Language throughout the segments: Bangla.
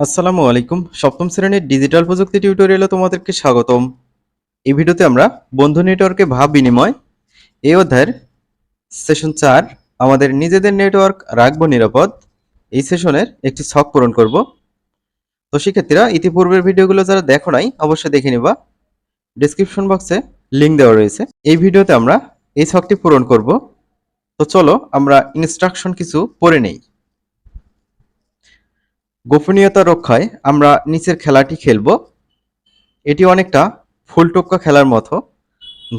আসসালামু আলাইকুম। সপ্তম শ্রেণির ডিজিটাল প্রযুক্তি টিউটোরিয়ালে তোমাদেরকে স্বাগতম। এই ভিডিওতে আমরা বন্ধু নেটওয়ার্কে ভাব বিনিময় এই অধ্যায়ের সেশন চার, আমাদের নিজেদের নেটওয়ার্ক রাখব নিরাপদ, এই সেশনের একটি ছক পূরণ করব। তো শিক্ষার্থীরা ইতিপূর্বের ভিডিওগুলো যারা দেখো নাই, অবশ্যই দেখে নিবা। ডিসক্রিপশন বক্সে লিঙ্ক দেওয়া রয়েছে। এই ভিডিওতে আমরা এই ছকটি পূরণ করব। তো চলো আমরা ইনস্ট্রাকশন কিছু পড়ে নেই। গোপনীয়তা রক্ষায় আমরা নিচের খেলাটি খেলব। এটি অনেকটা ফুলটুক্কা খেলার মতো,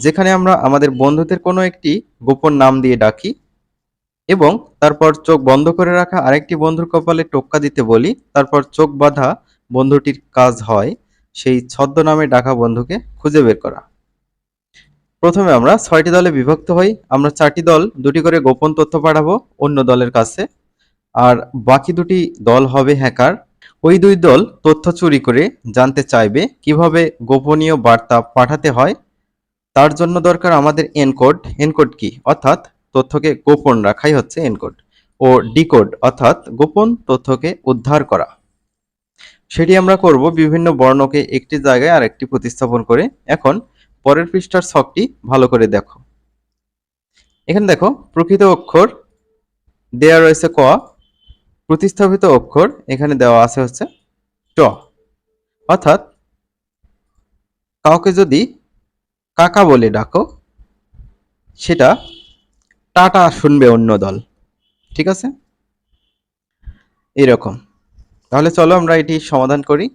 যেখানে আমরা আমাদের বন্ধুদের কোনো একটি গোপন নাম দিয়ে ডাকি এবং তারপর চোখ বন্ধ করে রাখা আরেকটি বন্ধুর কপালে টোক্কা দিতে বলি, তারপর চোখ বাঁধা বন্ধুটির কাজ হয় সেই ছদ্মনামে ডাকা বন্ধুকে খুঁজে বের করা। প্রথমে আমরা ছয়টি দলে বিভক্ত হই, আমরা চারটি দল, দুটি করে গোপন তথ্য পাঠাবো অন্য দলের কাছে। আর বাকি দুটি দল হবে হ্যাকার। ওই দুই দল তথ্য চুরি করে জানতে চাইবে কীভাবে গোপনীয় বার্তা পাঠাতে হয়। তার জন্য দরকার আমাদের এনকোড। এনকোড কি? অর্থাৎ তথ্যকে গোপন রাখাই হচ্ছে এনকোড। ও ডিকোড, অর্থাৎ গোপন তথ্যকে উদ্ধার করা। সেটি আমরা করব বিভিন্ন বর্ণকে একটি জায়গায় আর একটি প্রতিস্থাপন করে। এখন পরের পৃষ্ঠার ছকটি ভালো করে দেখো। এখানে দেখো, প্রকৃত অক্ষর, দেয়া রয়েছে ক প্রতিস্থাপিত অক্ষর এখানে দেওয়া আছে হচ্ছে ট। অর্থাৎ কাউকে যদি কাকা বলে ডাকো, সেটা টাটা শুনবে অন্য দল। ঠিক আছে? এরকম। তাহলে চলো আমরা এটি সমাধান করি।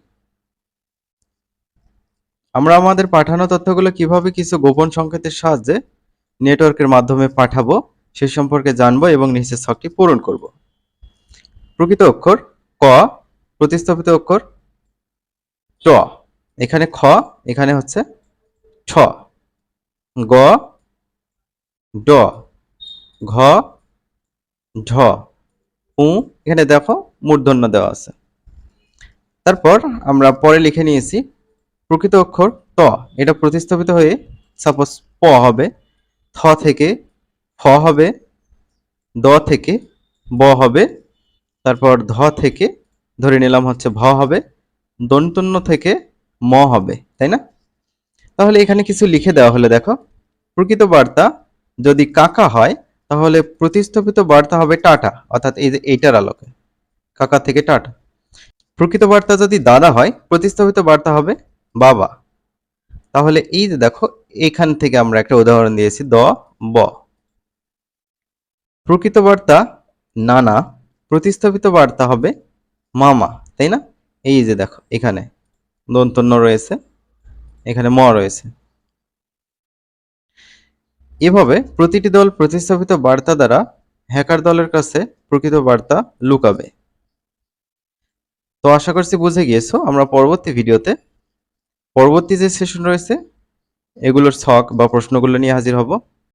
আমরা আমাদের পাঠানো তথ্যগুলো কীভাবে কিছু গোপন সংকেতের সাহায্যে নেটওয়ার্কের মাধ্যমে পাঠাবো, সে সম্পর্কে জানব এবং নিচের ছকটি পূরণ করব। প্রকৃত অক্ষর ক, প্রতিস্থাপিত অক্ষর ট। এখানে খ, এখানে হচ্ছে ছ গ, ড। ঘ, ঢ। উ, এখানে দেখো মূর্ধন্য দেওয়া আছে। তারপর আমরা পরে লিখে নিয়েছি প্রকৃত অক্ষর ত এটা প্রতিস্থাপিত হয়ে সাপোজ প হবে, থ থেকে ফ হবে, দ থেকে ব হবে তারপর ধ থেকে ধরে নিলাম হচ্ছে ভ হবে দন্তন্য থেকে ম হবে, তাই না? তাহলে এখানে কিছু লিখে দেওয়া হলে, দেখো। প্রকৃত বার্তা যদি কাকা হয়, তাহলে প্রতিস্থাপিত বার্তা হবে টাটা, অর্থাৎ এই যে এইটার আলোকে। কাকা থেকে টাটা। প্রকৃত বার্তা যদি দাদা হয়, প্রতিস্থাপিত বার্তা হবে বাবা। তাহলে এই যে দেখো, এখান থেকে আমরা একটা উদাহরণ দিয়েছি, দ, ব। প্রকৃত বার্তা নানা প্রতিস্থাপিত বার্তা হবে মামা, তাই না? এই যে দেখো, এখানে দন্তন্য রয়েছে, এখানে ম রয়েছে। এভাবে প্রতিটি দল প্রতিস্থাপিত বার্তা দ্বারা হ্যাকার দলের কাছে প্রকৃত বার্তা লুকাবে। তো আশা করছি বুঝে গিয়েছো, আমরা পরবর্তী ভিডিওতে পরবর্তী যে সেশন রয়েছে, এগুলোর ছক বা প্রশ্নগুলো নিয়ে হাজির হব।